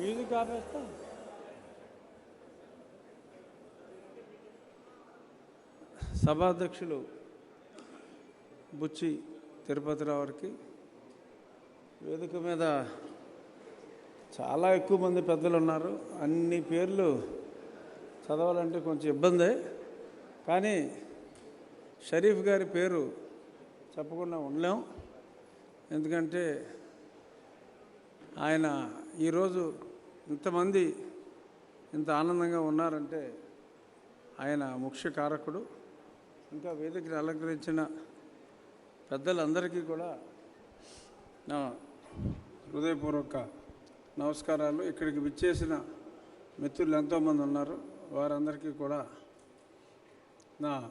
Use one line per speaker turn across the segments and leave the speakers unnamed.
Music ఆపేస్తా. సభాధ్యక్షులు బుచ్చి తిరుపతిరావు గారికి వేదిక మీద చాలా ఎక్కువ మంది పెద్దలు ఉన్నారు. అన్ని పేర్లు చదవాలంటే కొంచెం ఇబ్బందే. కానీ షరీఫ్ గారి పేరు చెప్పకుండా ఉండలేం. ఎందుకంటే ఆయన ఈరోజు ఇంతమంది ఇంత ఆనందంగా ఉన్నారంటే ఆయన ముఖ్య కారకుడు. ఇంకా వేదికను అలంకరించిన పెద్దలందరికీ కూడా నా హృదయపూర్వక నమస్కారాలు. ఇక్కడికి విచ్చేసిన మిత్రులు ఎంతోమంది ఉన్నారు. వారందరికీ కూడా నా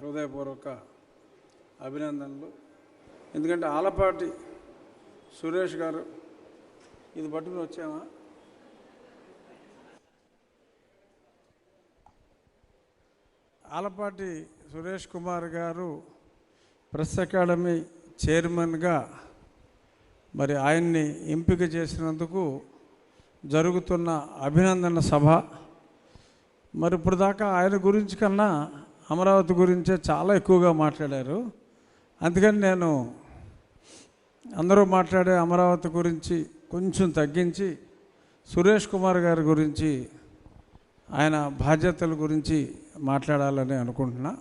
హృదయపూర్వక అభినందనలు. ఎందుకంటే ఆలపాటి సురేష్ గారు ఇది పట్టుకుని వచ్చామా? ఆలపాటి సురేష్ కుమార్ గారు ప్రెస్ అకాడమీ చైర్మన్గా మరి ఆయన్ని ఎంపిక చేసినందుకు జరుగుతున్న అభినందన సభ. మరి ఇప్పుడు దాకా ఆయన గురించి కన్నా అమరావతి గురించే చాలా ఎక్కువగా మాట్లాడారు. అందుకని నేను అందరూ మాట్లాడే అమరావతి గురించి కొంచెం తగ్గించి సురేష్ కుమార్ గారి గురించి ఆయన బాధ్యతల గురించి మాట్లాడాలని అనుకుంటున్నా.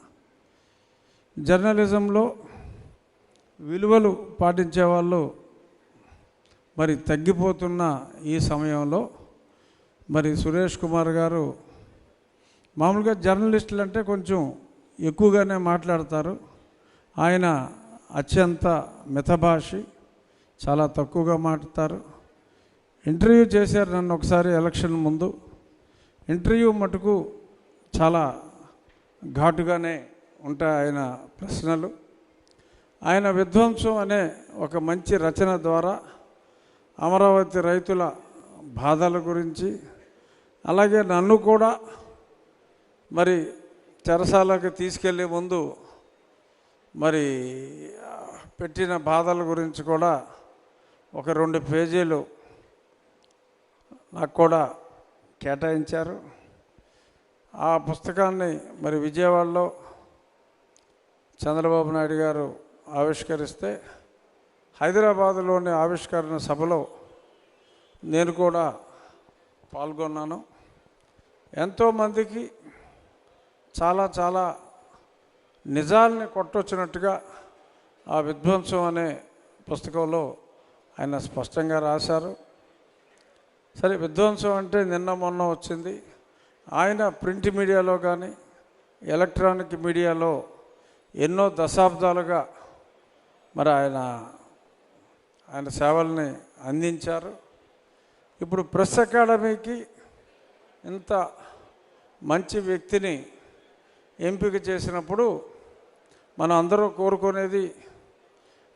జర్నలిజంలో విలువలు పాటించే వాళ్ళు మరి తగ్గిపోతున్న ఈ సమయంలో మరి సురేష్ కుమార్ గారు మామూలుగా జర్నలిస్టులు అంటే కొంచెం ఎక్కువగానే మాట్లాడతారు. ఆయన అత్యంత మితభాషి చాలా తక్కువగా మాట్లాడతారు. ఇంటర్వ్యూ చేశారు నన్ను ఒకసారి ఎలక్షన్ ముందు. ఇంటర్వ్యూ మటుకు చాలా ఘాటుగానే ఉంటాయి ఆయన ప్రశ్నలు. ఆయన విధ్వంసం అనే ఒక మంచి రచన ద్వారా అమరావతి రైతుల బాధల గురించి అలాగే నన్ను కూడా మరి చెరసాలకు తీసుకెళ్ళే ముందు మరి పెట్టిన బాధల గురించి కూడా ఒక రెండు పేజీలు నాకు కూడా కేటాయించారు. ఆ పుస్తకాన్ని మరి విజయవాడలో చంద్రబాబు నాయుడు గారు ఆవిష్కరిస్తే హైదరాబాదులోని ఆవిష్కరణ సభలో నేను కూడా పాల్గొన్నాను. ఎంతోమందికి చాలా చాలా నిజాల్ని కొట్టొచ్చినట్టుగా ఆ విధ్వంసం అనే పుస్తకంలో ఆయన స్పష్టంగా రాశారు. సరే విధ్వంసం అంటే నిన్న మొన్న వచ్చింది. ఆయన ప్రింట్ మీడియాలో కానీ ఎలక్ట్రానిక్ మీడియాలో ఎన్నో దశాబ్దాలుగా మరి ఆయన ఆయన సేవల్ని అందించారు. ఇప్పుడు ప్రెస్ అకాడమీకి ఇంత మంచి వ్యక్తిని ఎంపిక చేసినప్పుడు మనం అందరూ కోరుకునేది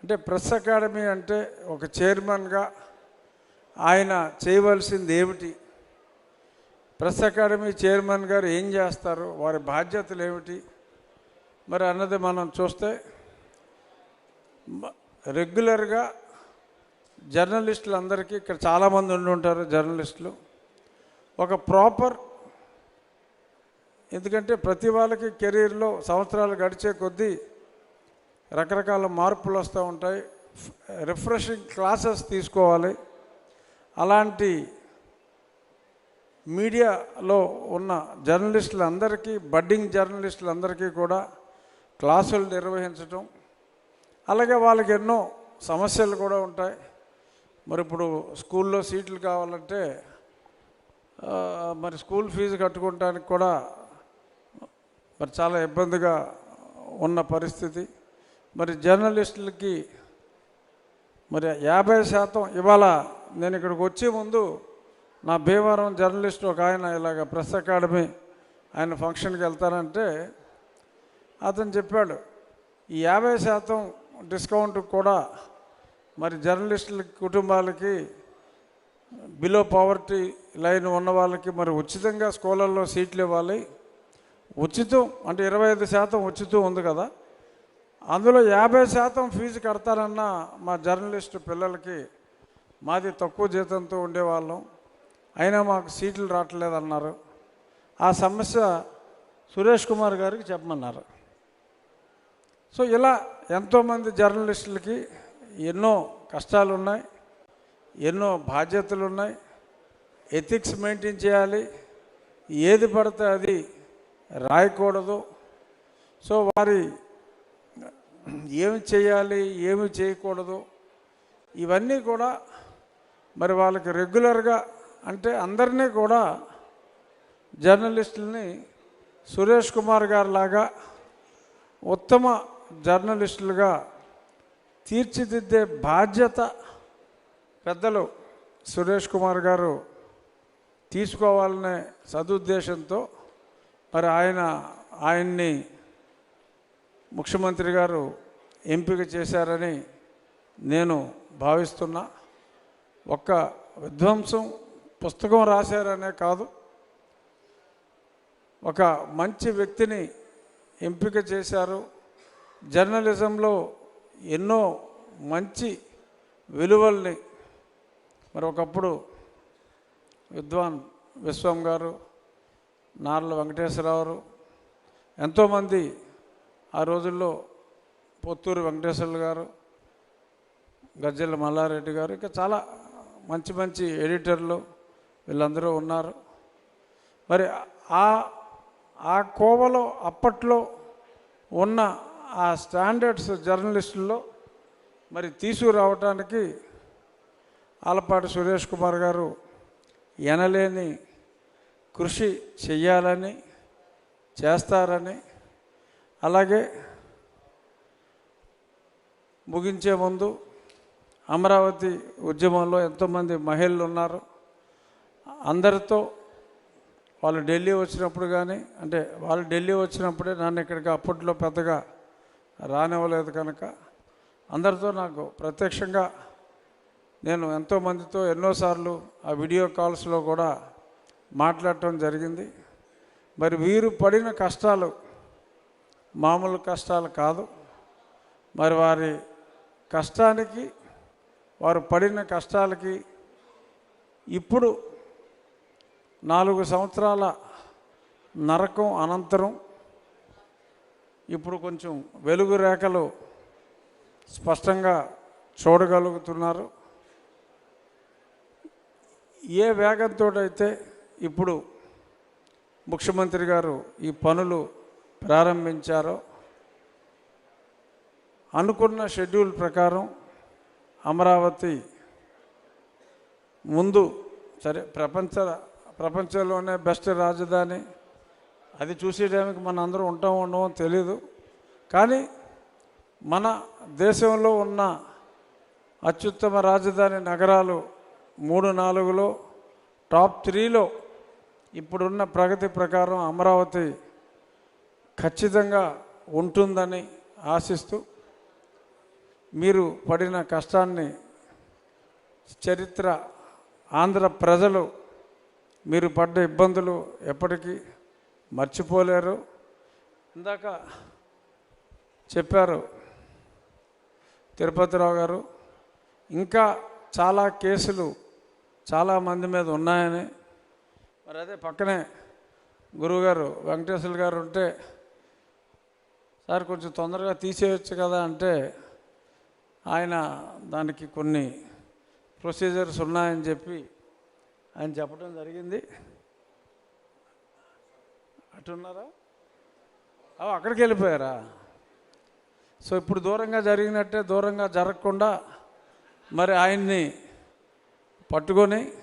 అంటే ప్రెస్ అకాడమీ అంటే ఒక చైర్మన్గా ఆయన చేయవలసింది ఏమిటి? ప్రెస్ అకాడమీ చైర్మన్ గారు ఏం చేస్తారు? వారి బాధ్యతలు ఏమిటి? మరి అన్నది మనం చూస్తే రెగ్యులర్గా జర్నలిస్టులు అందరికీ ఇక్కడ చాలామంది ఉండి ఉంటారు జర్నలిస్టులు. ఒక ప్రాపర్ ఎందుకంటే ప్రతి వాళ్ళకి కెరీర్లో సంవత్సరాలు గడిచే కొద్దీ రకరకాల మార్పులు వస్తూ ఉంటాయి. రిఫ్రెషింగ్ క్లాసెస్ తీసుకోవాలి. అలాంటి మీడియాలో ఉన్న జర్నలిస్టులందరికీ బడ్డింగ్ జర్నలిస్టులందరికీ కూడా క్లాసులు నిర్వహించటం అలాగే వాళ్ళకి ఎన్నో సమస్యలు కూడా ఉంటాయి. మరి ఇప్పుడు స్కూల్లో సీట్లు కావాలంటే మరి స్కూల్ ఫీజు కట్టుకోవడానికి కూడా మరి చాలా ఇబ్బందిగా ఉన్న పరిస్థితి. మరి జర్నలిస్టులకి మరి యాభై శాతం ఇవాళ నేను ఇక్కడికి వచ్చే ముందు నా భీమవరం జర్నలిస్ట్ ఒక ఆయన ఇలాగ ప్రెస్ అకాడమీ ఆయన ఫంక్షన్కి వెళ్తానంటే అతను చెప్పాడు ఈ యాభై శాతం డిస్కౌంట్ కూడా మరి జర్నలిస్టుల కుటుంబాలకి బిలో పవర్టీ లైన్ ఉన్న వాళ్ళకి మరి ఉచితంగా స్కూళ్ళల్లో సీట్లు ఇవ్వాలి. ఉచితం అంటే ఇరవై ఐదు శాతం ఉచితం ఉంది కదా. అందులో యాభై శాతం ఫీజు కడతారన్న మా జర్నలిస్టు పిల్లలకి మాది తక్కువ జీతంతో ఉండేవాళ్ళం. అయినా మాకు సీట్లు రావట్లేదన్నారు. ఆ సమస్య సురేష్ కుమార్ గారికి చెప్పమన్నారు. సో ఇలా ఎంతోమంది జర్నలిస్టులకి ఎన్నో కష్టాలు ఉన్నాయి ఎన్నో బాధ్యతలు ఉన్నాయి ఎథిక్స్ మెయింటైన్ చేయాలి. ఏది పడితే అది రాయకూడదు. సో వారి ఏమి చేయాలి ఏమి చేయకూడదు. ఇవన్నీ కూడా మరి వాళ్ళకి రెగ్యులర్గా అంటే అందరినీ కూడా జర్నలిస్టులని సురేష్ కుమార్ గారు లాగా ఉత్తమ జర్నలిస్టులుగా తీర్చిదిద్దే బాధ్యత పెద్దలు సురేష్ కుమార్ గారు తీసుకోవాలనే సదుద్దేశంతో మరి ఆయన ఆయన్ని ముఖ్యమంత్రి గారు ఎంపిక చేశారని నేను భావిస్తున్నా. ఒక్క విధ్వంసం పుస్తకం రాశారనే కాదు. ఒక మంచి వ్యక్తిని ఎంపిక చేశారు. జర్నలిజంలో ఎన్నో మంచి విలువల్ని మరి ఒకప్పుడు విద్వాన్ విశ్వం గారు నార్ల వెంకటేశ్వరరావు ఎంతోమంది ఆ రోజుల్లో పొత్తూరు వెంకటేశ్వర్లు గారు గజ్జెల మల్లారెడ్డి గారు ఇంకా చాలా మంచి మంచి ఎడిటర్లు వీళ్ళందరూ ఉన్నారు. మరి ఆ ఆ కోవలో అప్పట్లో ఉన్న ఆ స్టాండర్డ్స్ జర్నలిస్టుల్లో మరి తీసుకురావటానికి ఆలపాటి సురేష్ కుమార్ గారు ఎనలేని కృషి చెయ్యాలని చేస్తారని అలాగే ముగించే ముందు అమరావతి ఉద్యమంలో ఎంతోమంది మహిళలు ఉన్నారు. అందరితో వాళ్ళు ఢిల్లీ వచ్చినప్పుడు కానీ అంటే వాళ్ళు ఢిల్లీ వచ్చినప్పుడే నన్ను ఇక్కడికి అప్పట్లో పెద్దగా రానివ్వలేదు కనుక అందరితో నాకు ప్రత్యక్షంగా నేను ఎంతోమందితో ఎన్నోసార్లు ఆ వీడియో కాల్స్లో కూడా మాట్లాడటం జరిగింది. మరి వీరు పడిన కష్టాలు మామూలు కష్టాలు కాదు. మరి వారి కష్టానికి వారు పడిన కష్టాలకి ఇప్పుడు నాలుగు సంవత్సరాల నరకం అనంతరం ఇప్పుడు కొంచెం వెలుగు రేఖలు స్పష్టంగా చూడగలుగుతున్నారు. ఏ వేగంతో అయితే ఇప్పుడు ముఖ్యమంత్రి గారు ఈ పనులు ప్రారంభించారో అనుకున్న షెడ్యూల్ ప్రకారం అమరావతి ముందు సరే ప్రపంచ ప్రపంచంలోనే బెస్ట్ రాజధాని. అది చూసేయడానికి మన అందరం ఉంటాం ఉండమో తెలీదు. కానీ మన దేశంలో ఉన్న అత్యుత్తమ రాజధాని నగరాలు మూడు నాలుగులో టాప్ త్రీలో ఇప్పుడున్న ప్రగతి ప్రకారం అమరావతి ఖచ్చితంగా ఉంటుందని ఆశిస్తూ మీరు పడిన కష్టాన్ని చరిత్ర ఆంధ్ర ప్రజలు మీరు పడ్డ ఇబ్బందులు ఎప్పటికీ మర్చిపోలేరు. ఇందాక చెప్పారు తిరుపతిరావు గారు ఇంకా చాలా కేసులు చాలా మంది మీద ఉన్నాయని. మరి అదే పక్కనే గురువుగారు వెంకటేశ్వర గారు ఉంటే సార్ కొంచెం తొందరగా తీసేయచ్చు కదా అంటే ఆయన దానికి కొన్ని ప్రొసీజర్స్ ఉన్నాయని చెప్పి ఆయన చెప్పడం జరిగింది. అటున్నారా? అవి అక్కడికి వెళ్ళిపోయారా? సో ఇప్పుడు దూరంగా జరిగినట్టే దూరంగా జరగకుండా మరి ఆయన్ని పట్టుకొని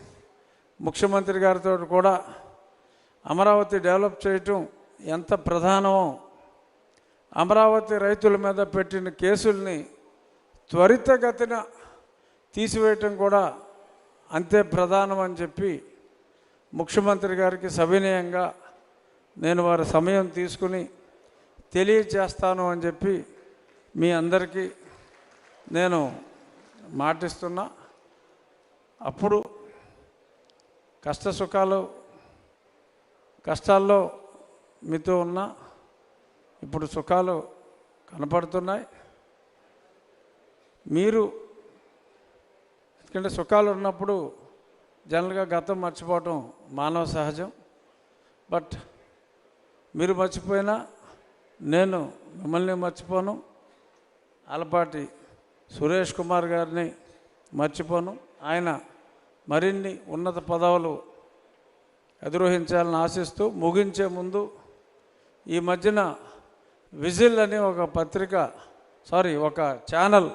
ముఖ్యమంత్రి గారితో కూడా అమరావతి డెవలప్ చేయటం ఎంత ప్రధానమో అమరావతి రైతుల మీద పెట్టిన కేసుల్ని త్వరితగతిన తీసివేయటం కూడా అంతే ప్రధానం అని చెప్పి ముఖ్యమంత్రి గారికి సవినయంగా నేను వారి సమయం తీసుకుని తెలియచేస్తాను అని చెప్పి మీ అందరికీ నేను మాటిస్తున్నా. అప్పుడు కష్ట సుఖాలు కష్టాల్లో మీతో ఉన్నా. ఇప్పుడు సుఖాలు కనపడుతున్నాయి. మీరు ఎందుకంటే సుఖాలు ఉన్నప్పుడు జనరల్గా గతం మర్చిపోవటం మానవ సహజం. బట్ మీరు మర్చిపోయినా నేను మిమ్మల్ని మర్చిపోను. అలపాటి సురేష్ కుమార్ గారిని మర్చిపోను. ఆయన మరిన్ని ఉన్నత పదవులు అధిరోహించాలని ఆశిస్తూ ముగించే ముందు ఈ మధ్యన విజిల్ అని ఒక పత్రిక సారీ ఒక ఛానల్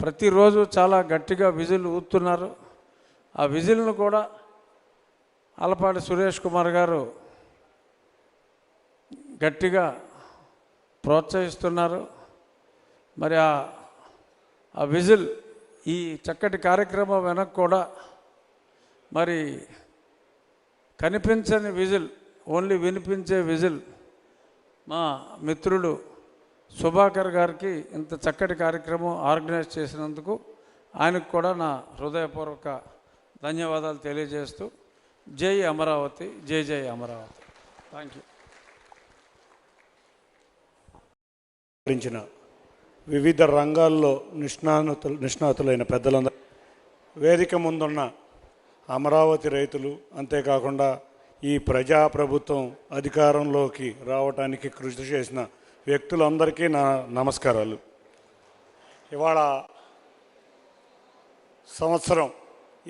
ప్రతిరోజు చాలా గట్టిగా విజిల్ ఊతున్నారు. ఆ విజిల్ను కూడా అలపాటి సురేష్ కుమార్ గారు గట్టిగా ప్రోత్సహిస్తున్నారు. మరి ఆ ఆ విజిల్ ఈ చక్కటి కార్యక్రమం వెనక్కి కూడా మరి కనిపించని విజిల్ ఓన్లీ వినిపించే విజిల్ మా మిత్రుడు సుభాకర్ గారికి ఇంత చక్కటి కార్యక్రమం ఆర్గనైజ్ చేసినందుకు ఆయనకు కూడా నా హృదయపూర్వక ధన్యవాదాలు తెలియజేస్తూ జై అమరావతి జై జై అమరావతి. థ్యాంక్ యూ
వివిధ రంగాల్లో నిష్ణాతులు నిష్ణాతులైన పెద్దలందరూ వేదిక ముందున్న అమరావతి రైతులు అంతేకాకుండా ఈ ప్రజాప్రభుత్వం అధికారంలోకి రావడానికి కృషి చేసిన వ్యక్తులందరికీ నా నమస్కారాలు. ఇవాళ సంవత్సరం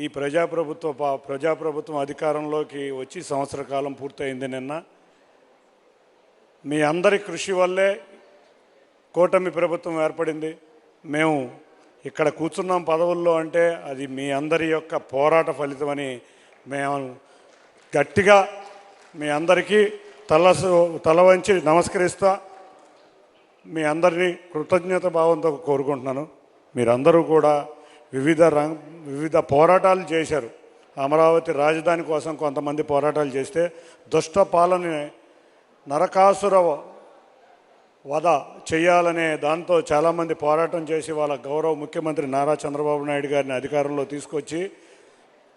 ఈ ప్రజాప్రభుత్వ ప్రజాప్రభుత్వం అధికారంలోకి వచ్చి సంవత్సర కాలం పూర్తయింది నిన్న. మీ అందరి కృషి వల్లే కూటమి ప్రభుత్వం ఏర్పడింది. మేము ఇక్కడ కూర్చున్నాం పదవుల్లో అంటే అది మీ అందరి యొక్క పోరాట ఫలితమని మేము గట్టిగా మీ అందరికీ తల తల వంచి నమస్కరిస్తా మీ అందరినీ కృతజ్ఞత భావంతో కోరుకుంటున్నాను. మీరందరూ కూడా వివిధ రంగ వివిధ పోరాటాలు చేశారు. అమరావతి రాజధాని కోసం కొంతమంది పోరాటాలు చేస్తే దుష్ట పాలనని నరకాసుర వధ చేయాలనే దాంతో చాలామంది పోరాటం చేసి వాళ్ళ గౌరవ ముఖ్యమంత్రి నారా చంద్రబాబు నాయుడు గారిని అధికారంలో తీసుకొచ్చి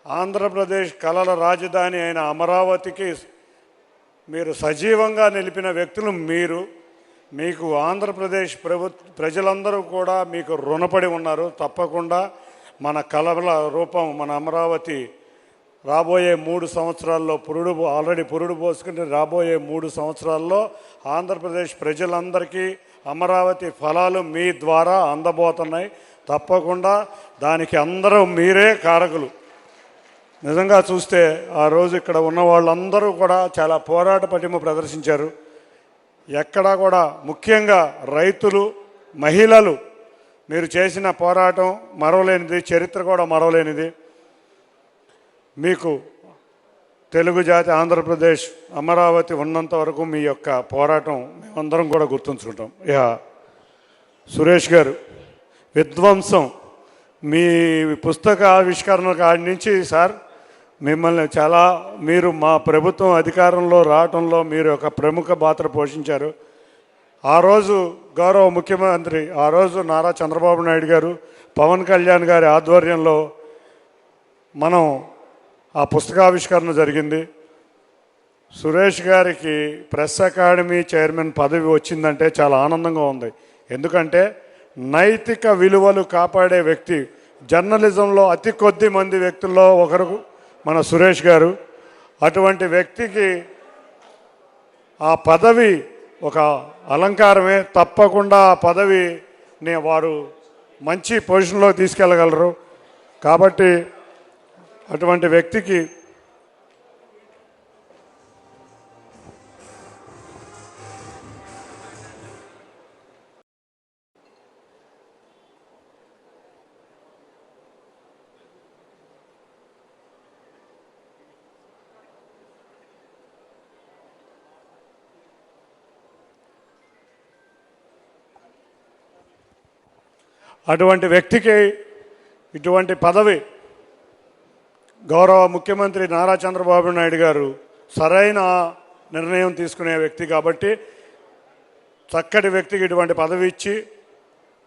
ఆంధ్రప్రదేశ్ కళల రాజధాని అయిన అమరావతికి మీరు సజీవంగా నిలిపిన వ్యక్తులు మీరు. మీకు ఆంధ్రప్రదేశ్ ప్రభు ప్రజలందరూ కూడా మీకు రుణపడి ఉన్నారు. తప్పకుండా మన కళల రూపం మన అమరావతి రాబోయే మూడు సంవత్సరాల్లో పురుడు ఆల్రెడీ పురుడు పోసుకుని రాబోయే మూడు సంవత్సరాల్లో ఆంధ్రప్రదేశ్ ప్రజలందరికీ అమరావతి ఫలాలు మీ ద్వారా అందబోతున్నాయి. తప్పకుండా దానికి అందరూ మీరే కారకులు. నిజంగా చూస్తే ఆ రోజు ఇక్కడ ఉన్న వాళ్ళందరూ కూడా చాలా పోరాట పటిమ ప్రదర్శించారు. ఎక్కడా కూడా ముఖ్యంగా రైతులు మహిళలు మీరు చేసిన పోరాటం మరవలేనిది చరిత్ర కూడా మరవలేనిది. మీకు తెలుగు జాతి ఆంధ్రప్రదేశ్ అమరావతి ఉన్నంత వరకు మీ యొక్క పోరాటం మేమందరం కూడా గుర్తుంచుకుంటాం. యా సురేష్ గారు విధ్వంసం. మీ పుస్తక ఆవిష్కరణ కాడి నుంచి సార్ మిమ్మల్ని చాలా మీరు మా ప్రభుత్వం అధికారంలో రావటంలో మీరు ఒక ప్రముఖ పాత్ర పోషించారు. ఆ రోజు గౌరవ ముఖ్యమంత్రి ఆ రోజు నారా చంద్రబాబు నాయుడు గారు పవన్ కళ్యాణ్ గారి ఆధ్వర్యంలో మనం ఆ పుస్తకావిష్కరణ జరిగింది. సురేష్ గారికి ప్రెస్ అకాడమీ చైర్మన్ పదవి వచ్చిందంటే చాలా ఆనందంగా ఉంది. ఎందుకంటే నైతిక విలువలు కాపాడే వ్యక్తి జర్నలిజంలో అతి కొద్ది మంది వ్యక్తుల్లో ఒకరు మన సురేష్ గారు అటువంటి వ్యక్తికి ఆ పదవి ఒక అలంకారమే. తప్పకుండా ఆ పదవిని వారు మంచి పొజిషన్లో తీసుకెళ్ళగలరు. కాబట్టి అటువంటి వ్యక్తికి అటువంటి వ్యక్తికి ఇటువంటి పదవి గౌరవ ముఖ్యమంత్రి నారా చంద్రబాబు నాయుడు గారు సరైన నిర్ణయం తీసుకునే వ్యక్తి కాబట్టి చక్కటి వ్యక్తికి ఇటువంటి పదవి ఇచ్చి